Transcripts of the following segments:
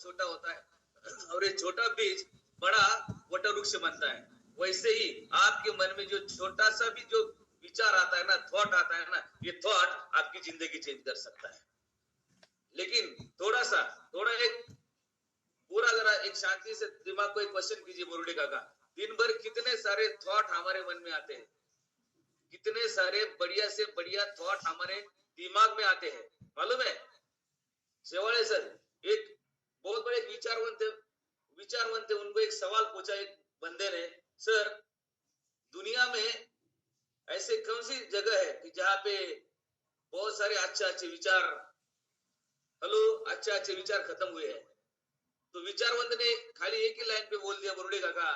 छोटा होता है। और ये छोटा बीज बड़ा वटवृक्ष बनता है। वैसे ही आपके मन में जो छोटा सा भी जो विचार आता है ना थॉट आता है ना, ये थॉट आपकी ज़िंदगी चेंज कर सकता है। लेकिन थोड़ा सा, थोड़ा एक पूरा जरा एक शांति से दिमाग को एक क्वेश्चन कीजिए मुरली काका। दिन भर कितने सारे थॉट हमारे मन में आते हैं? कितने सारे बढ़िया से बढ़िया थॉट हमारे दिमाग में आते हैं? मालूम है? शेवाड़े सर विचारवंत विचारवंत उनको एक सवाल पूछा, एक बंदे ने, सर, दुनिया में ऐसे कौन सी जगह है कि जहाँ पे बहुत सारे अच्छे अच्छे विचार, हेलो अच्छे अच्छे विचार खत्म हुए हैं? तो विचारवंत ने खाली एक ही लाइन पे बोल दिया मुरली काका,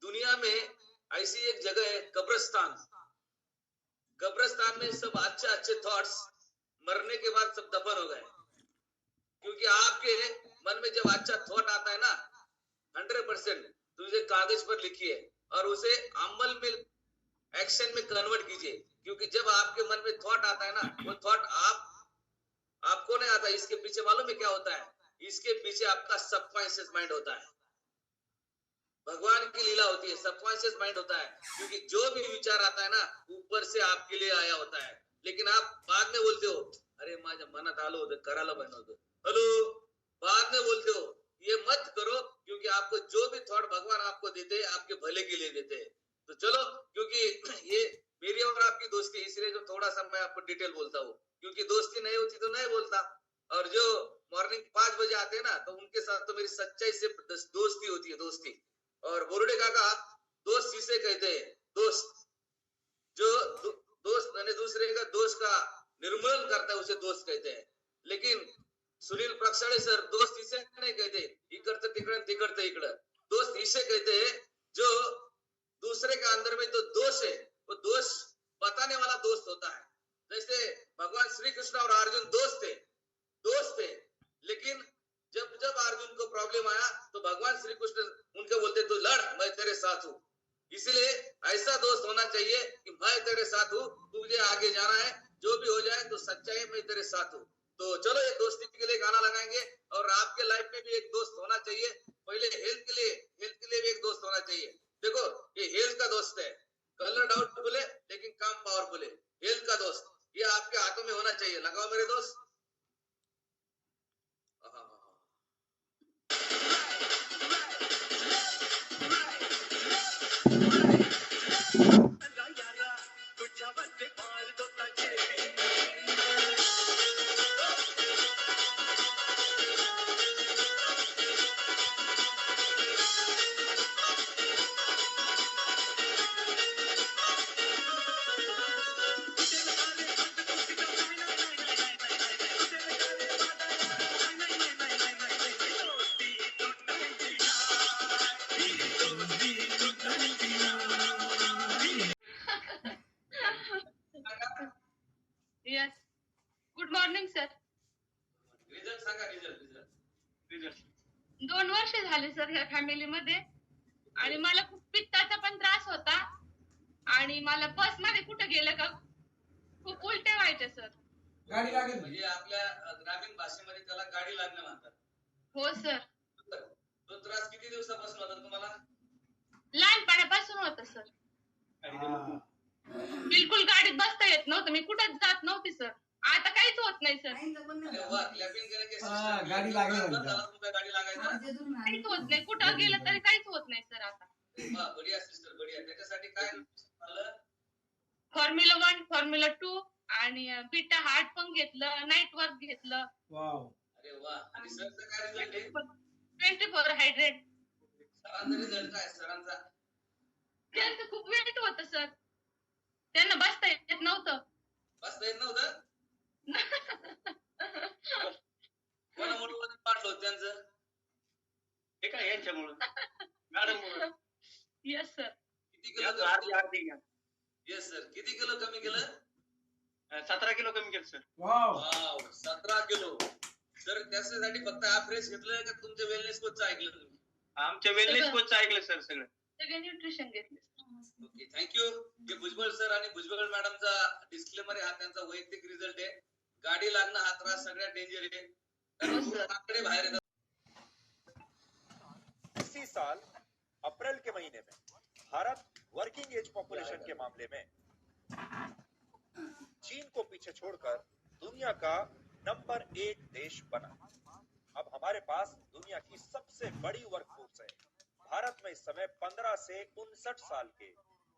दुनिया में ऐसी एक जगह है, कब्रस्तान। कब्रस्तान में सब अच्छे अच्छे थॉट्स मरने के बाद सब दफन हो गए। क्योंकि आपके मन में जब अच्छा थॉट आता है ना हंड्रेड परसेंट तो उसे कागज़ पर लिखिए और उसे अमल में एक्शन में कन्वर्ट कीजिए। क्योंकि जब आपके मन में थॉट आता है ना, वो थॉट आप, आपको नहीं आता, इसके पीछे मालूम है क्या होता है? इसके पीछे आपका सबकॉन्शियस माइंड होता है। भगवान की लीला होती है सबकॉन्शियस माइंड होता है। क्योंकि जो भी विचार आता है ना, ऊपर से आपके लिए आया होता है। लेकिन आप बाद में बोलते हो, अरे माझ्या मनात आलो होतं करायला पाहिजे होतं हेलो? बाद में बोलते हो ये मत करो क्योंकि आपको जो भी थॉट भगवान आपको देते हैं आपके भले के लिए देते हैं. तो चलो क्योंकि ये मेरी और आपकी दोस्ती इसलिए जो थोड़ा सा मैं आपको डिटेल बोलता हूँ। क्योंकि दोस्ती नहीं होती तो नहीं बोलता। और जो मॉर्निंग पाँच बजे आते हैं ना तो उनके साथ तो मेरी सच्चाई से दोस्ती होती है दोस्ती। और बोरुडे काका दोस्त किसे कहते हैं? दोस्त। जो दो, दोस्त यानी दूसरे का दोस्त का निर्मूलन करता है उसे दोस्त कहते हैं। लेकिन सुनील प्रक्षाळे सर, दोस्त इसे नहीं कहते। इकडचं तिकडं तिकडचं इकडं। दोस्त इसे कहते जो दूसरे के अंदर में जो दोष है, वो दोष बताने वाला दोस्त होता है। जैसे भगवान श्री कृष्ण और अर्जुन दोस्त थे दोस्त थे। लेकिन जब जब अर्जुन को प्रॉब्लम आया तो भगवान श्री कृष्ण उनके बोलते, तू लड़, मैं तेरे साथ हूँ। इसलिए ऐसा दोस्त होना चाहिए कि, मैं तेरे साथ हूँ, तुझे आगे जाना है, जो भी हो जाए तो सच्चाई मैं तेरे साथ हूँ। तो चलो ये दोस्ती के लिए गाना लगाएँगे और आपके लाइफ में भी एक दोस्त होना चाहिए। पहले हेल्थ के लिए हेल्थ के लिए भी एक दोस्त होना चाहिए। देखो, ये हेल्थ का दोस्त है। कलर डाउट है लेकिन काम पावरफुल है। हेल्थ का दोस्त, ये आपके हाथों में होना चाहिए। लगाओ मेरे दोस्त। झाले सर ह्या फॅमिलीमध्ये आणि मला खूप पित्ताचा पण त्रास होता. आणि मला बसमध्ये कुठं गेलं का खूप उलटे व्हायचे सर गाडी लागेल म्हणजे आपल्या अ, ग्रामीण भाषेमध्ये त्याला गाडी लागणं म्हणतात. हो सर तो त्रास किती दिवसापासून होता तुम्हाला? लहानपणापासून होत सर हा. बिलकुल गाडीत बसता येत नव्हतं. मी कुठंच जात नव्हती सर आता काहीच होत नाही सर. गाडी काहीच होत नाही. कुठं गेलं तरी काहीच होत नाही सर आता. फॉर्म्युला वन फॉर्म्युला टू आणि बीटा हार्ट पण घेतलं नाईट वर्क घेतलं ट्वेंटी फोर हायड्रेट. त्यांचं खूप वेट होत सर. त्यांना बसता येत नव्हतं. बसता येत नव्हतं? कोणामुळे वजन वाढलं होतं त्यांचं? हे काय यांच्यामुळं? मॅडम मुळे येस सर किती किलो अर्धी अर्धी घ्या. येस सर किती किलो कमी केलं? सतरा किलो कमी केलं सर वाव वाव सतरा किलो. सर त्याच्यासाठी फक्त हा फ्रेश घेतलं का तुमच्या वेलनेस कोच ऐकलं तुम्ही? आमच्या वेलनेस कोच ऐकलं सर सगळं. सगळे न्यूट्रिशन घेतले ओके थँक्यू भुजबळ सर आणि भुजबळ मॅडमचा डिस्क्लेमर आहे हा त्यांचा वैयक्तिक रिझल्ट आहे. गाडी लागणं हा त्रास सगळ्यात डेंजर आहे. कारण हो, बाहेर येतात. साल अप्रैल के महीने में भारत वर्किंग एज पॉपुलेशन के मामले में चीन को पीछे छोड़कर दुनिया का नंबर एक देश बना। अब हमारे पास दुनिया की सबसे बड़ी वर्कफोर्स है। भारत में इस समय 15 से उनसठ साल के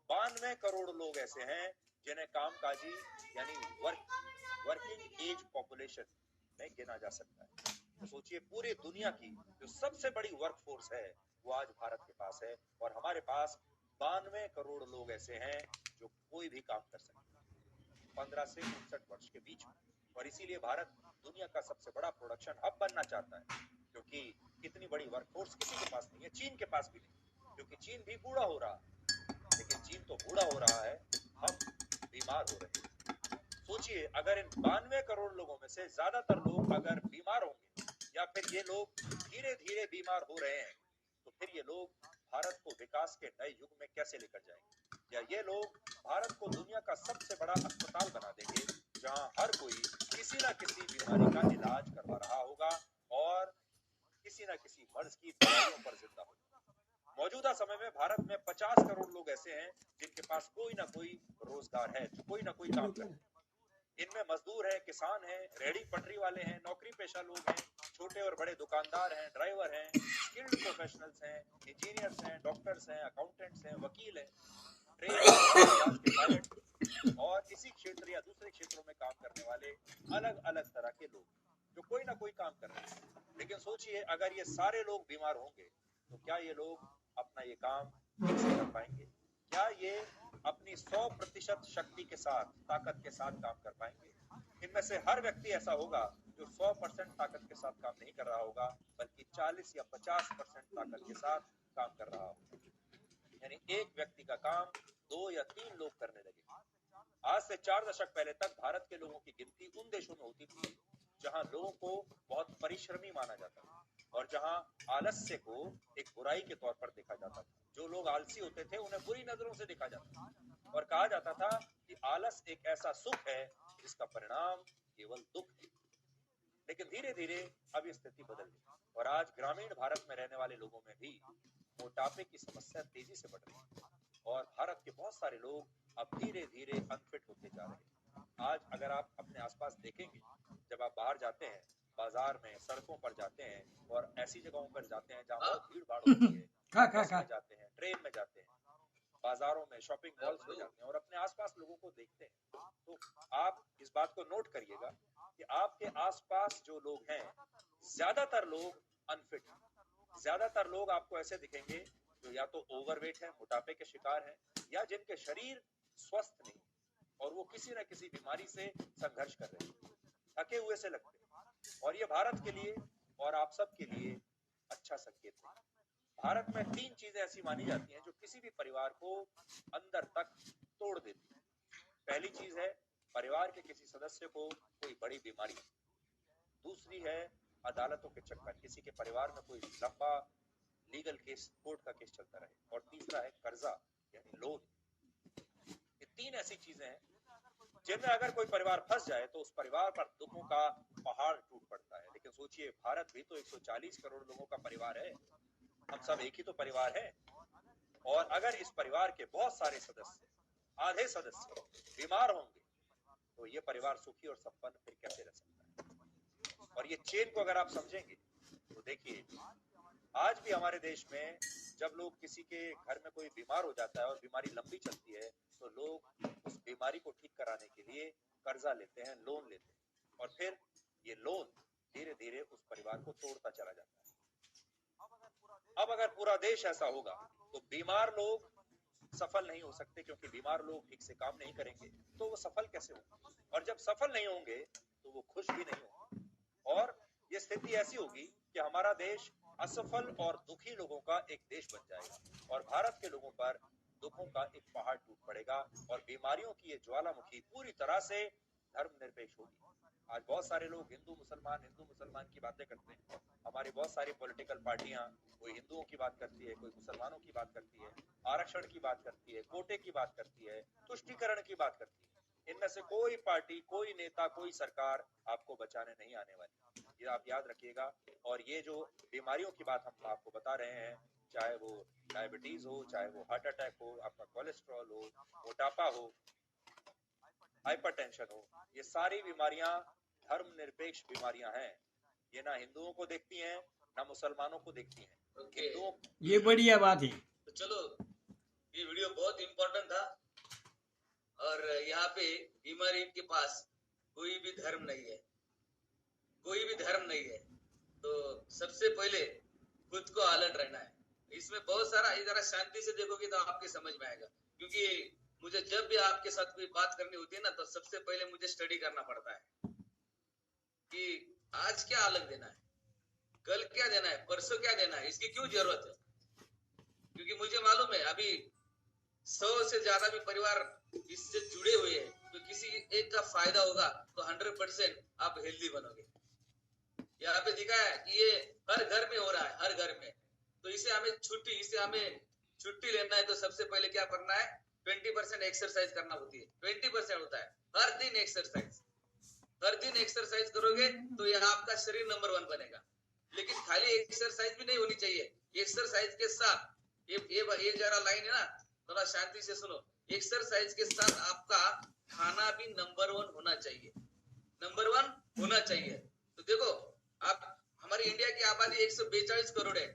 बानवे करोड़ लोग ऐसे हैं जिन्हें कामकाजी यानी वर्क वर्किंग एज पॉपुलेशन में गिना जा सकता है। तो सोचिए, पूरी दुनिया की जो सबसे बड़ी वर्कफोर्स है, वो आज भारत के पास है और हमारे पास बानवे करोड़ लोग ऐसे हैं जो कोई भी काम कर सकते पंद्रह से उनसठ वर्ष के बीच और इसीलिए भारत दुनिया का सबसे बड़ा प्रोडक्शन हब बनना चाहता है, क्योंकि इतनी बड़ी वर्कफोर्स किसी के पास नहीं है, चीन के पास भी नहीं। क्योंकि चीन भी बूढ़ा हो रहा है। लेकिन चीन तो बूढ़ा हो रहा है, हम बीमार हो रहे हैं। सोचिए अगर इन बानवे करोड़ लोगों में से ज़्यादातर लोग अगर बीमार होंगे, या फिर ये लोग धीरे धीरे बीमार हो रहे हैं तो फिर ये लोग भारत को विकास के नए युग में कैसे लेकर जाएँगे? या ये लोग भारत को दुनिया का सबसे बड़ा अस्पताल बना देंगे, जहाँ हर कोई किसी न किसी बीमारी का इलाज करवा रहा होगा और किसी न किसी मर्ज की दवाइयों पर ज़िंदा होगा मौजूदा समय में भारत में 50 करोड़ लोग ऐसे हैं जिनके पास कोई ना कोई रोज़गार है, कोई ना कोई काम करते हैं। इनमें मजदूर हैं, किसान हैं, रेहड़ी पटरी वाले हैं, नौकरी पेशा लोग हैं, छोटे और बड़े दुकानदार हैं, ड्राइवर हैं स्किल्ड प्रोफेशनल्स हैं, इंजीनियर्स हैं, डॉक्टर्स हैं, अकाउंटेंट्स हैं, वकील हैं और इसी क्षेत्र या दूसरे क्षेत्रों में काम करने वाले अलग अलग तरह के लोग जो कोई ना कोई काम कर रहे हैं। लेकिन सोचिए, अगर ये सारे लोग बीमार होंगे तो क्या ये लोग अपना ये काम ठीक से कर पाएँगे? क्या ये अपनी 100 प्रतिशत शक्ति के साथ, ताकत के साथ काम कर पाएँगे? इनमें से हर व्यक्ति ऐसा होगा जो 100 परसेंट ताकत के साथ काम नहीं कर रहा होगा, बल्कि 40 या 50 परसेंट ताकत के साथ काम कर रहा होगा। यानी एक व्यक्ति का काम दो या तीन लोग करने लगे। आज से चार दशक पहले तक भारत के लोगों की गिनती उन देशों में होती थी जहाँ लोगों को बहुत परिश्रमी माना जाता था। और जहाँ आलस्य को एक बुराई के तौर पर देखा जाता था। जो लोग आलसी होते थे, उन्हें बुरी नज़रों से देखा जाता था। और कहा जाता था कि आलस एक ऐसा सुख है, जिसका परिणाम केवल दुख है। लेकिन धीरे धीरे अब ये स्थिति बदल गई। और आज ग्रामीण भारत में रहने वाले लोगों में भी मोटापे की समस्या तेज़ी से बढ़ रही है। और भारत के बहुत सारे लोग अब धीरे धीरे अनफिट होते जा रहे हैं। आज अगर आप अपने आसपास देखेंगे, जब आप बाहर जाते हैं बाज़ार में सड़कों पर जाते हैं और ऐसी जगहों पर जाते हैं जहाँ बहुत भीड़ भाड़ होती है। खा खा बस खा जाते हैं ट्रेन में जाते हैं बाजारों में शॉपिंग मॉल्स में जाते हैं और अपने आसपास लोगों को देखते हैं। तो आप इस बात को नोट करिएगा कि आपके आसपास जो लोग हैं ज़्यादातर लोग अनफिट हैं। ज़्यादातर लोग आपको ऐसे दिखेंगे जो या तो ओवरवेट है मोटापे के शिकार हैं या जिनके शरीर स्वस्थ नहीं और वो किसी न किसी बीमारी से संघर्ष कर रहे हैं थके हुए से लगते हैं। और ये भारत के लिए और आप सब के लिए अच्छा संकेत है। भारत में तीन चीज़ें ऐसी मानी जाती हैं जो किसी भी परिवार को अंदर तक तोड़ देती हैं। पहली चीज़ है, परिवार के किसी सदस्य को कोई बड़ी बीमारी। दूसरी है, अदालतों के चक्कर। किसी के परिवार में कोई लंबा लीगल केस, कोर्ट का केस चलता रहे। और तीसरा है, कर्जा, यानी लोन। ये तीन ऐसी चीज़ें हैं जिनमें अगर कोई परिवार फंस जाए तो उस परिवार पर दुखों का पहाड़ टूट पड़ता है। लेकिन सोचिए, भारत भी तो 140 करोड़ लोगों का परिवार है। हम सब एक ही तो परिवार है। और अगर इस परिवार के बहुत सारे सदस्य, आधे सदस्य बीमार होंगे तो ये परिवार सुखी और संपन्न फिर कैसे रह सकता है? और ये चेन को अगर आप समझेंगे तो देखिए, आज भी हमारे देश में जब लोग किसी के घर में कोई बीमार हो जाता है और बीमारी लंबी चलती है तो लोग उस बीमारी को ठीक कराने के लिए कर्जा लेते हैं, लोन लेते हैं। और फिर ये लोन धीरे धीरे उस परिवार को तोड़ता चला जाता है। अब अगर पूरा देश ऐसा होगा तो बीमार लोग सफल नहीं हो सकते क्योंकि बीमार लोग ठीक से काम नहीं करेंगे। तो वो सफल कैसे होंगे? और जब सफल नहीं होंगे तो वो खुश भी नहीं होंगे। और ये स्थिति ऐसी होगी कि हमारा देश असफल और दुखी लोगों का एक देश बन जाएगा और भारत के लोगों पर दुखों का एक पहाड़ टूट पड़ेगा और बीमारियों की ये ज्वालामुखी पूरी तरह से धर्मनिरपेक्ष होगी। आज बहुत सारे लोग हिंदू, मुसलमान हिंदू, मुसलमान की बातें करते हैं। हमारी बहुत सारी पॉलिटिकल पार्टियाँ, कोई हिंदुओं की बात करती है, कोई मुसलमानों की बात करती है, आरक्षण की बात करती है, कोटे की बात करती है, तुष्टिकरण की बात करती है। इनमें से कोई पार्टी, कोई नेता, कोई सरकार आपको बचाने नहीं आने वाली। ये आप याद रखिएगा। और ये जो बीमारियों की बात हम आपको बता रहे हैं, चाहे वो डायबिटीज़ हो, चाहे वो हार्ट अटैक हो, आपका कोलेस्ट्रॉल हो, मोटापा हो हाइपरटेंशन हो, ये सारी बीमारियाँ धर्मनिरपेक्ष बीमारियाँ हैं। ये ना हिंदुओं को देखती हैं ना मुसलमानों को देखती हैं। ओके। हिंदुओं ये बढ़िया बात है। तो चलो ये वीडियो बहुत इम्पोर्टेंट था। और यहाँ पे इमारी के पास कोई भी धर्म नहीं है। कोई भी धर्म नहीं है। तो सबसे पहले खुद को अलर्ट रहना है। इसमें बहुत सारा इधर शांति से देखोगे तो आपके समझ में आएगा। क्योंकि मुझे जब भी आपके साथ कोई बात करनी होती है ना तो सबसे पहले मुझे स्टडी करना पड़ता है। आज क्या अलग देना है? कल क्या देना है? परसों क्या देना है? इसकी क्यों ज़रूरत है? क्योंकि मुझे मालूम है, अभी सौ से ज़्यादा भी परिवार इससे जुड़े हुए हैं। तो किसी एक का फ़ायदा होगा तो हंड्रेड परसेंट आप हेल्दी बनोगे। यहाँ पे दिखा है कि ये हर घर में हो रहा है, हर घर में। तो इसे हमें छुट्टी, इसे हमें छुट्टी लेना है तो सबसे पहले क्या करना है? ट्वेंटी परसेंट एक्सरसाइज करना होती है। ट्वेंटी परसेंट होता है। हर दिन एक्सरसाइज हर दिन एक्सरसाइज करोगे तो यह आपका शरीर नंबर वन बनेगा। लेकिन खाली एक्सरसाइज भी नहीं होनी चाहिए। एक्सरसाइज के साथ ये ये ये जरा लाइन है ना थोड़ा शांति से सुनो। एक्सरसाइज के साथ आपका खाना भी नंबर वन होना चाहिए। नंबर वन होना चाहिए। तो देखो आप हमारी इंडिया की आबादी एक करोड़ है।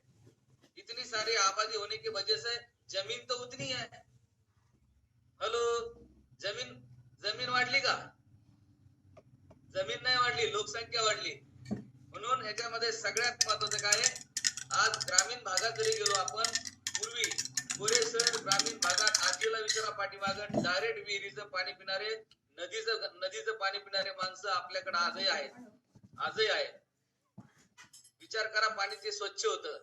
इतनी सारी आबादी होने की वजह से ज़मीन तो उतनी है। हॅलो ज़मीन ज़मीन वाढली का? जमीन नाही वाढली लोकसंख्या वाढली. म्हणून ह्याच्यामध्ये सगळ्यात महत्वाचं काय आज ग्रामीण भागात जरी गेलो आपण पूर्वी पुरेसर ग्रामीण भागात आजीला विचारा पाठीमागं डायरेक्ट विहिरीचं पाणी पिणारे नदीचं नदीचं पाणी पिणारे माणसं आपल्याकडे आजही आहेत. आजही आहेत. विचार करा पाणी ते स्वच्छ होतं.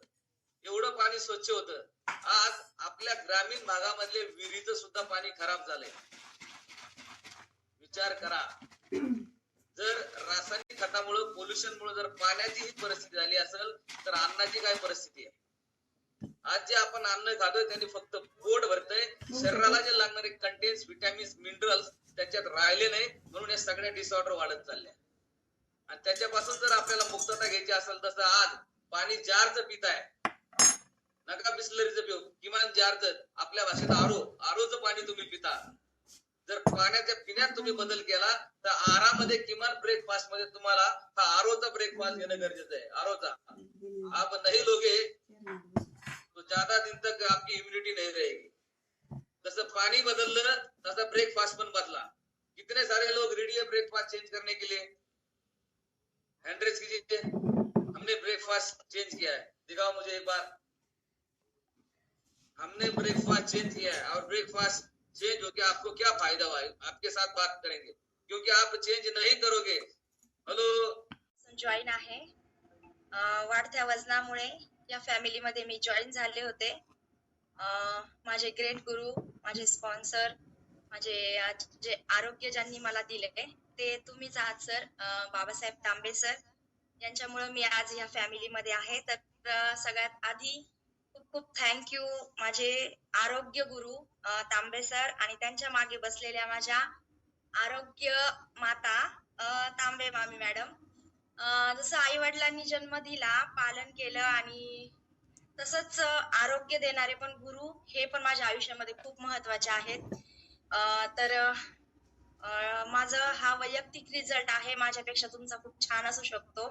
एवढं पाणी स्वच्छ होतं. आज आपल्या ग्रामीण भागामधले विहिरीचं सुद्धा पाणी खराब झालंय. विचार करा. जर रासायनिक खतामुळे पोल्युशन मुळे जर पाण्याची ही परिस्थिती झाली असेल तर अन्नाची काय परिस्थिती आहे? आज जे आपण अन्न खातोय त्यांनी फक्त पोट भरतय. शरीराला जे लागणारे कंटेन्स विटॅमिन्स मिनरल्स त्याच्यात राहिले नाही म्हणून या सगळ्या डिसऑर्डर वाढत चालल्या. आणि त्याच्यापासून जर आपल्याला मुक्तता घ्यायची असेल तसं आज पाणी जारचं पिताय. नका बिस्लरीचं पिऊ. किमान जारच. आपल्या भाषेत आरो. आरोचं पाणी तुम्ही पिता. जर पाण्याच्या पिण्यात तुम्ही बदल केला, तर आरामध्ये किमान ब्रेकफास्ट मध्ये तुम्हाला हा आरोचा ब्रेकफास्ट घेणं गरजेचं आहे. आरोचा. आप नहीं लोगे तो ज़्यादा दिन तक आपकी इम्युनिटी नहीं रहेगी. जसं पाणी बदललं तसा ब्रेकफास्ट पण बदला. कितने सारे लोग रेडी है ब्रेकफास्ट चेंज करने के लिए? हैंड कीजिए हमने ब्रेकफास्ट चेंज किया है. दिखाओ मुझे एक बार. हमने ब्रेकफास्ट चेंज किया है. और ब्रेकफास्ट चेंज होके आपको क्या फायदा हुआ? आपके साथ बात करेंगे। क्योंकि आप चेंज नहीं करोगे। हेलो जॉईन आहे. वाढत्या वजनामुळे या फॅमिलीमध्ये मी जॉईन झाले होते. अं, माझे ग्रेट गुरु माझे स्पॉन्सर माझे जे आरोग्य ज्यांनी मला दिले ते तुम्हीच आहात सर बाबासाहेब तांबे सर यांच्यामुळे मी आज या फॅमिलीमध्ये आहे. तर सगळ्यात आधी खूप थँक्यू माझे आरोग्य गुरु तांबे सर आणि त्यांच्या मागे बसलेल्या माझ्या आरोग्य माता तांबे मामी मॅडम अं, जसं आई वडिलांनी जन्म दिला पालन केलं आणि तसंच आरोग्य देणारे पण गुरु हे पण माझ्या आयुष्यामध्ये खूप महत्त्वाचे आहेत. तर माझं हा वैयक्तिक रिझल्ट आहे माझ्यापेक्षा तुमचा खूप छान असू शकतो.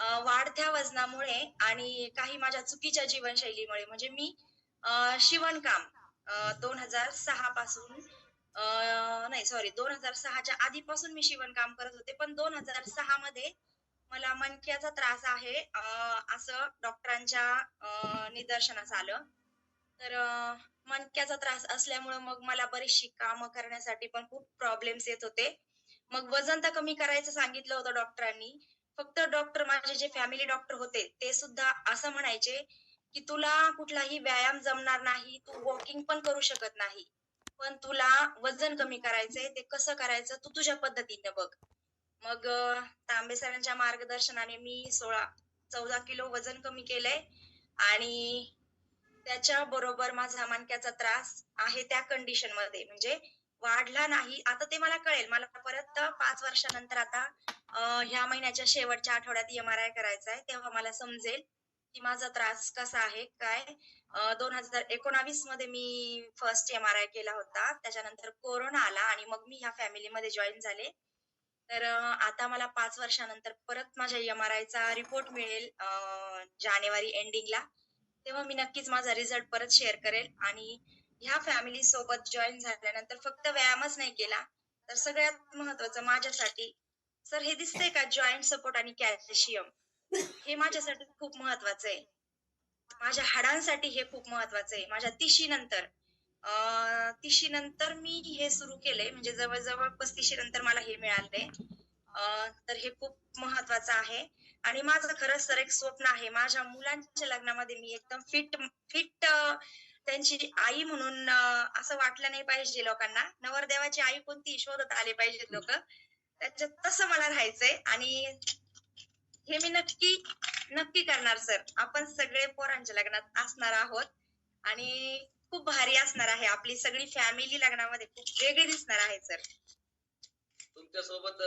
वाढत्या वजनामुळे आणि काही माझ्या चुकीच्या जीवनशैलीमुळे म्हणजे मी शिवणकाम दोन हजार सहा पासून नाही सॉरी दोन हजार सहाच्या आधीपासून मी शिवणकाम करत होते पण दोन हजार सहा मध्ये मला मनक्याचा त्रास आहे असं डॉक्टरांच्या निदर्शनास आलं. तर मनक्याचा मणक्याचा त्रास असल्यामुळे मग मला बरीचशी कामं करण्यासाठी पण खूप प्रॉब्लेम्स येत होते. मग वजन तर कमी करायचं सांगितलं होतं डॉक्टरांनी फक्त डॉक्टर माझे जे फॅमिली डॉक्टर होते ते सुद्धा असं म्हणायचे की तुला कुठलाही व्यायाम जमणार नाही तू वॉकिंग पण करू शकत नाही. पण तुला वजन कमी करायचंय ते कसं करायचं तू तुझ्या पद्धतीने बघ. मग तांबे सरांच्या मार्गदर्शनाने मी सोळा चौदा किलो वजन कमी केलंय आणि त्याच्या बरोबर माझा मानक्याचा त्रास आहे त्या कंडिशनमध्ये. म्हणजे वाढला नाही. आता ते मला कळेल. मला परत पाच वर्षानंतर आता ह्या महिन्याच्या शेवटच्या आठवड्यात एम आर आय करायचा आहे तेव्हा मला समजेल की माझा त्रास कसा आहे काय. दोन हजार एकोणावीसमध्ये मी फर्स्ट एम आर आय केला होता. त्याच्यानंतर कोरोना आला आणि मग मी ह्या फॅमिलीमध्ये जॉईन झाले. तर आता मला पाच वर्षानंतर परत माझ्या एम आर चा रिपोर्ट मिळेल जानेवारी एंडिंगला तेव्हा मी नक्कीच माझा रिझल्ट परत शेअर करेल आणि ह्या फॅमिली सोबत जॉईन झाल्यानंतर फक्त व्यायामच नाही केला तर सगळ्यात महत्वाचं माझ्यासाठी सर हे दिसतंय का जॉईंट सपोर्ट आणि कॅल्शियम हे माझ्यासाठी खूप महत्वाचं आहे. माझ्या हाडांसाठी हे खूप महत्वाचं आहे. माझ्या तिशी नंतर तिशी नंतर मी हे सुरू केले म्हणजे जवळजवळ पस्तीशी नंतर मला हे मिळाले तर हे खूप महत्वाचं आहे. आणि माझं खरंच सर एक स्वप्न आहे. माझ्या मुलांच्या लग्नामध्ये मी एकदम फिट फिट त्यांची आई म्हणून असं वाटलं नाही पाहिजे लोकांना. नवरदेवाची आई कोणती? शोधत आले पाहिजेत लोक. त्याच्यात तसं मला राहायचंय. आणि हे मी नक्की नक्की करणार सर. आपण सगळे पोरांच्या लग्नात असणार आहोत. आणि खूप भारी असणार आहे. आपली सगळी फॅमिली लग्नामध्ये खूप वेगळी दिसणार आहे सर. तुमच्यासोबत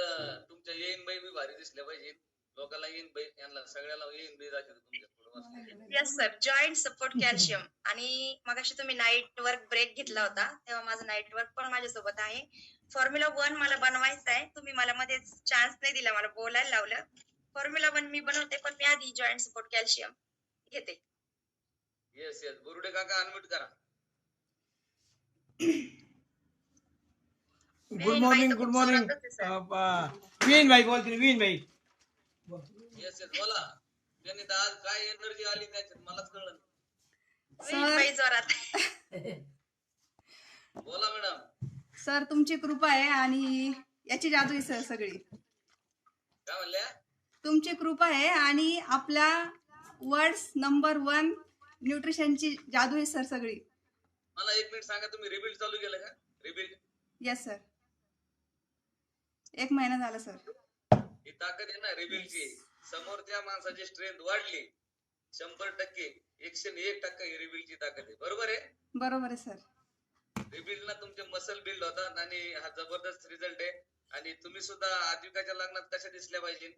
तुमच्या येईन बाई भारी दिसल्या पाहिजे लोकांना येईन बाई यांना सगळ्याला येईन बाई दाखवतो तुमच्यापुढे yes sir joint support calcium आणि मगाशी तुम्ही नाईट वर्क ब्रेक घेतला होता तेव्हा माझं नाईट वर्क पण माझ्यासोबत आहे. फॉर्म्युला वन मला बनवायचं आहे. तुम्ही मला मध्ये चान्स नाही दिला मला बोलायला लावलं. फॉर्म्युला वन मी बनवते पण मी आधी जॉईंट सपोर्ट कॅल्शियम घेते. येस येस बुरुडे काका अनम्यूट करा. गुड मॉर्निंग गुड मॉर्निंग विन भाई बोलतील विन भाई. येस येस बोला. त्यांनी तर आज काय एनर्जी आली त्याच्यात? मलाच कळलं नाही. बाई जोरात. बोला मॅडम. सर तुमची कृपा आहे आणि याची जादू आहे सर सगळी. काय म्हणल्या? तुमची कृपा आहे आणि आपल्या वर्ड्स नंबर वन न्यूट्रिशनची जादू आहे सर सगळी. मला एक मिनिट सांगा तुम्ही रिबिल्ड चालू केलं का? रिबिल्ड येस सर एक महिना झाला सर. ही ताकद आहे ना रिबिल्डची समोरच्या माणसाची स्ट्रेंथ वाढली. शंभर टक्के एकशे एक टक्का ही रिबिल्डची ताकद आहे. बरोबर आहे? बरोबर आहे सर. रिबिल्ड ना तुमचे मसल बिल्ड होतात आणि हा जबरदस्त रिझल्ट आहे. आणि तुम्ही सुद्धा आद्विकाच्या लग्नात कशा दिसल्या पाहिजे?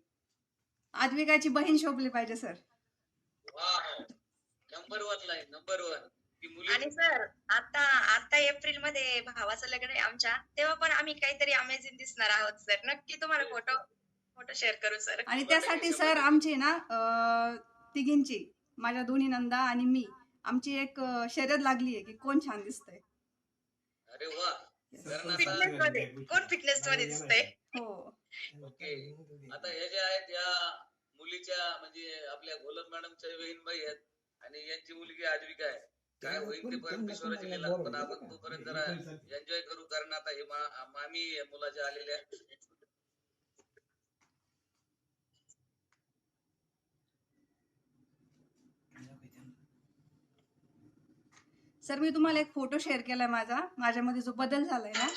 आद्विकाची बहीण शोभली पाहिजे सर. वा number one line number one मुली आणि सर आता आता एप्रिलमध्ये भावाचं लग्न आहे आमच्या. तेव्हा पण आम्ही काहीतरी अमेझिंग दिसणार आहोत सर. नक्की तुम्हाला फोटो फोटो शेअर करू सर आणि त्यासाठी सर आमची ना तिघींची माझ्या दोन्ही नंदा आणि मी आमची एक शर्यत लागली आहे की कोण छान दिसतंय. अरे वा. फिटनेस मध्ये कोण फिटनेस मध्ये दिसतंय? हो. ओके. आता हे जे आहेत या मुलीच्या म्हणजे आपल्या घोलप मॅडमच्या बहीणबाई आहेत आणि यांची मुलगी आद्विका आहे. काय होईल ते परत ईश्वराची लीला पण आपण तोपर्यंत जरा एन्जॉय करू कारण आता हे मामी मुलाच्या आलेल्या सर मी तुम्हाला एक फोटो शेअर केलाय माझा. माझ्यामध्ये जो बदल झालाय ना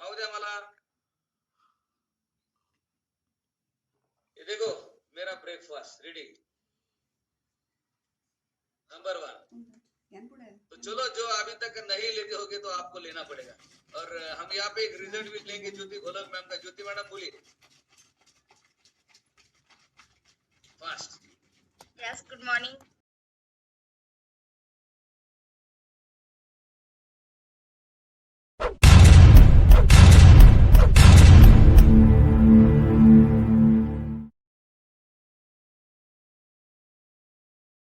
मला. ये देखो मेरा ब्रेकफास्ट रीडिंग नंबर वन तो चलो जो अभी तक नहीं लेते होगे तो आपको लेना पड़ेगा। और हम यहाँ पे एक रिज़ल्ट भी लेंगे ज्योति घोलक मैम का। ज्योति मैडम बोलिए। Fast yes good morning